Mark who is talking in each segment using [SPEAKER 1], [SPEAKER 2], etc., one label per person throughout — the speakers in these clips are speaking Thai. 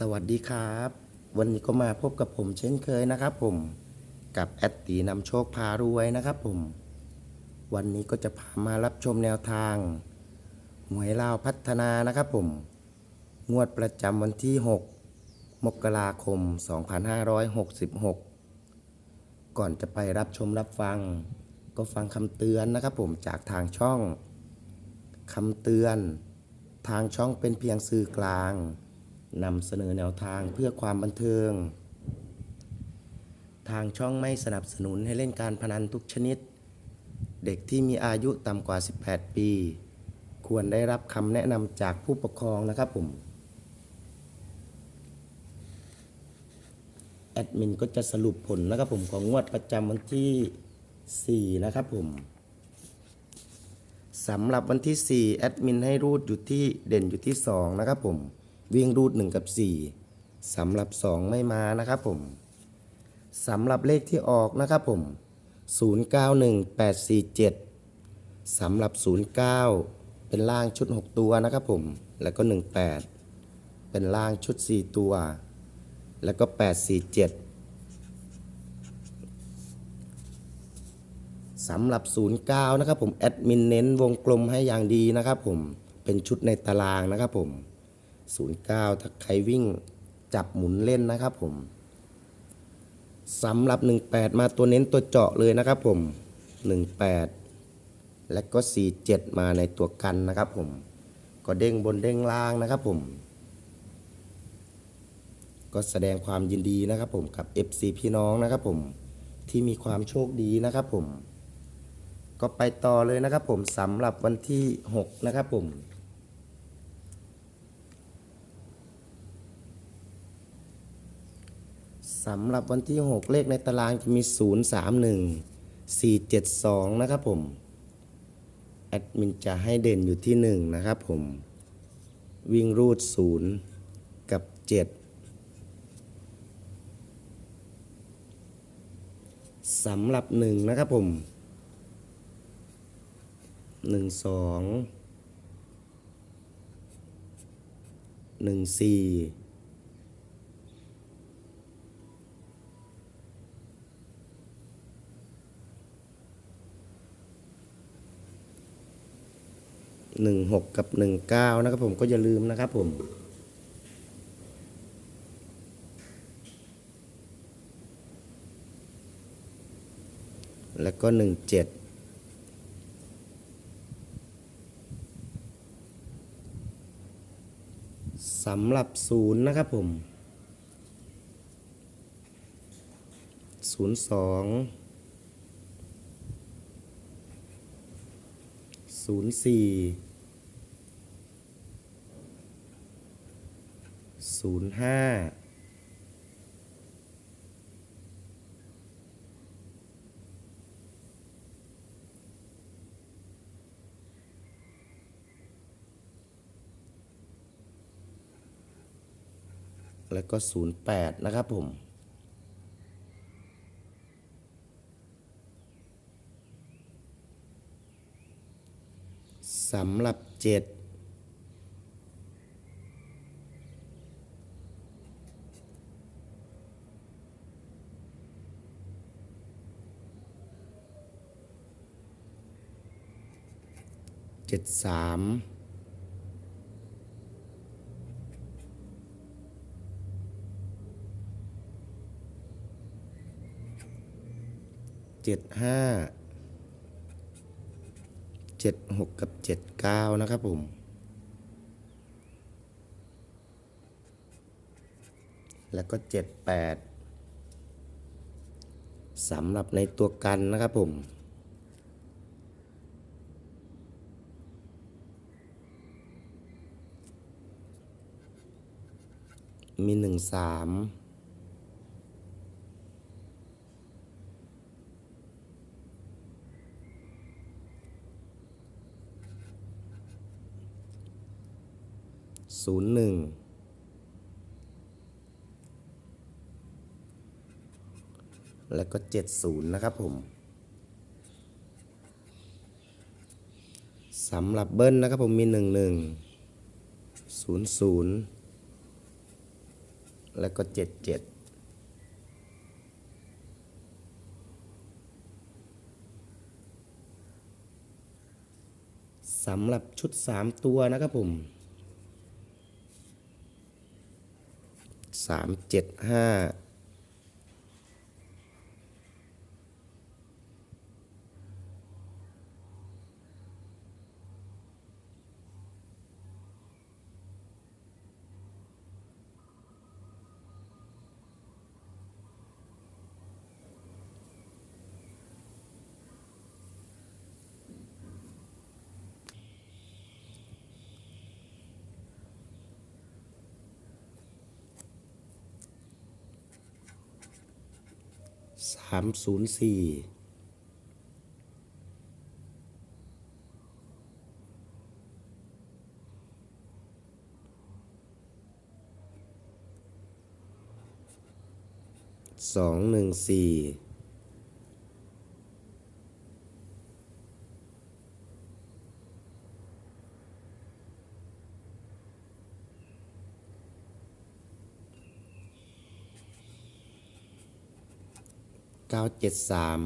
[SPEAKER 1] สวัสดีครับ วันนี้ก็มาพบกับผมเช่นเคยนะครับผมกับแอดตีนำโชคพารวยนะครับผม วันนี้ก็จะพามารับชมแนวทาง หวยลาวพัฒนานะครับผม งวดประจำวันที่ 6 มกราคม 2566 ก่อนจะไปรับชมรับฟัง ก็ฟังคำเตือนนะครับผมจากทางช่องคำเตือน ทางช่องเป็นเพียงสื่อกลาง นำเสนอแนวทางเพื่อความบันเทิง ทางช่องไม่สนับสนุนให้เล่นการพนันทุกชนิด เด็กที่มีอายุต่ำกว่า 18 ปี ควรได้รับคำแนะนำจากผู้ปกครองนะครับผม แอดมินก็จะสรุปผลนะครับผมของงวดประจำวันที่ 4 นะครับผมสำหรับวันที่ 4 แอดมินให้รูดอยู่ที่เด่นอยู่ที่ 2 นะครับผม วิ่งรูด 1 กับ 4สำหรับ 2 ไม่มานะครับผมสำหรับเลขที่ออกนะครับผม 091847สำหรับ 09 เป็นล่างชุด 6 ตัวนะครับผม แล้วก็ 18 เป็นล่างชุด 4 ตัว แล้วก็ 847สำหรับ 09 นะครับผม แอดมินเน้นวงกลมให้อย่างดีนะครับผม เป็นชุดในตารางนะครับผม 09 ถ้าใครวิ่งจับหมุนเล่นนะครับผมสำหรับ 18 มาตัวเน้นตัวเจาะเลยนะครับผม 18 และก็ 47 มาในตัวกันนะครับผม ก็เด้งบนเด้งล่างนะครับผม ก็แสดงความยินดีนะครับผมกับ FC พี่น้องนะครับผมที่มีความโชคดีนะครับผม ก็ไปต่อเลยนะครับผมสำหรับวันที่ 6 นะครับผม สำหรับวันที่ 6 เลขในตารางจะมี 0 3 1 4 7 2 นะครับผม แอดมินจะให้เด่นอยู่ที่ 1 นะครับผม วิ่งรูด 0 กับ 7สำหรับ 1 นะครับผม 1 2 1 4 หนึ่งหกกับหนึ่งเก้านะครับผมก็อย่าลืมนะครับผมแล้วก็หนึ่งเจ็ดสำหรับศูนย์นะครับผมศูนย์สองศูนย์สี่ ศูนย์ห้าแล้วก็ 08 นะครับผม สำหรับ 7 เจ็ดสามเจ็ดห้าเจ็ดหกกับเจ็ดเก้านะครับผมแล้วก็เจ็ดแปดสำหรับในตัวกันนะครับผม มีหนึ่งสามศูนย์หนึ่งแล้วก็เจ็ดศูนย์นะครับผมสำหรับเบิ้ลนะครับผมมีหนึ่งหนึ่งศูนย์ศูนย์ แล้วก็เจ็ดเจ็ดสำหรับชุดสามตัวนะครับผมสามเจ็ดห้า สามศูนย์สี่สองหนึ่งสี่ เก้าเจ็ดสาม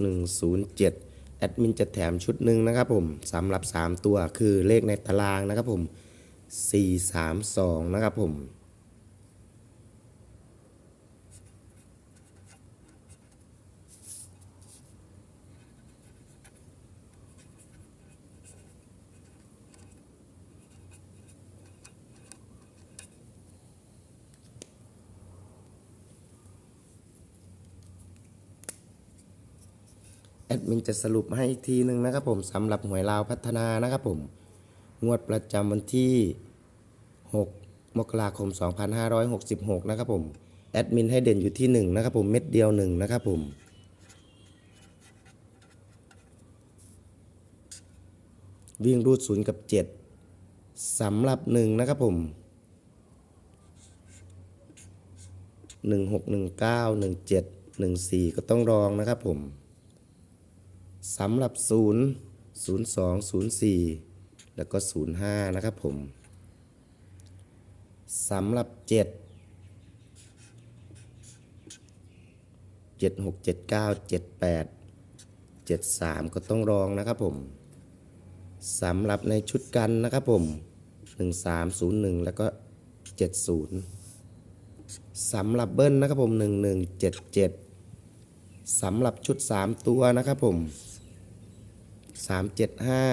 [SPEAKER 1] หนึ่งศูนย์เจ็ดแอดมินจะแถมชุดหนึ่งนะครับผมสำหรับ 3 ตัวคือเลขในตารางนะครับผม 432 นะครับผม แอดมินจะสรุปให้อีกทีหนึ่งนะครับผมสำหรับหวยลาวพัฒนานะครับผม งวดประจำวันที่ 6 มกราคม 2566 นะครับผม แอดมินให้เด่นอยู่ที่ 1 นะครับผม เม็ดเดียว 1 นะครับผม วิ่งรูด 0 กับ 7สำหรับ 1 นะครับผม 16 19 17 14 ก็ต้องรองนะครับผม สำหรับ 0 02 04 แล้วก็ 05 นะครับผมสำหรับ 7 76 79 78 73 ก็ต้องรองนะครับผมสำหรับในชุดกันนะครับผม 1301 แล้วก็ 70สำหรับเบิ้ลนะครับผม 1177สำหรับชุด 3 ตัวนะครับผม สามเจ็ดห้า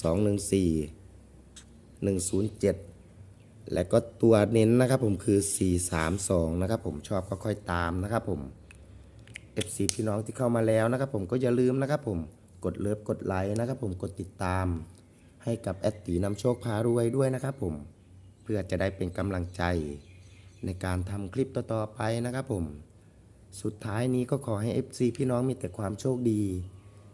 [SPEAKER 1] สองหนึ่งสี่หนึ่งศูนย์เจ็ดและก็ตัวเน้นนะครับผมคือสี่สามสองนะครับผมชอบก็ค่อยตามนะครับผม FC พี่น้องที่เข้ามาแล้วนะครับผมก็อย่าลืมนะครับผมกดเลิฟกดไลค์นะครับผมกดติดตาม ให้กับแอดตีนำโชคพารวยด้วยนะครับผมเพื่อจะได้เป็นกำลังใจ ในการทำคลิปต่อๆไปนะครับผม สุดท้ายนี้ก็ขอให้ FC พี่น้องมีแต่ความโชคดี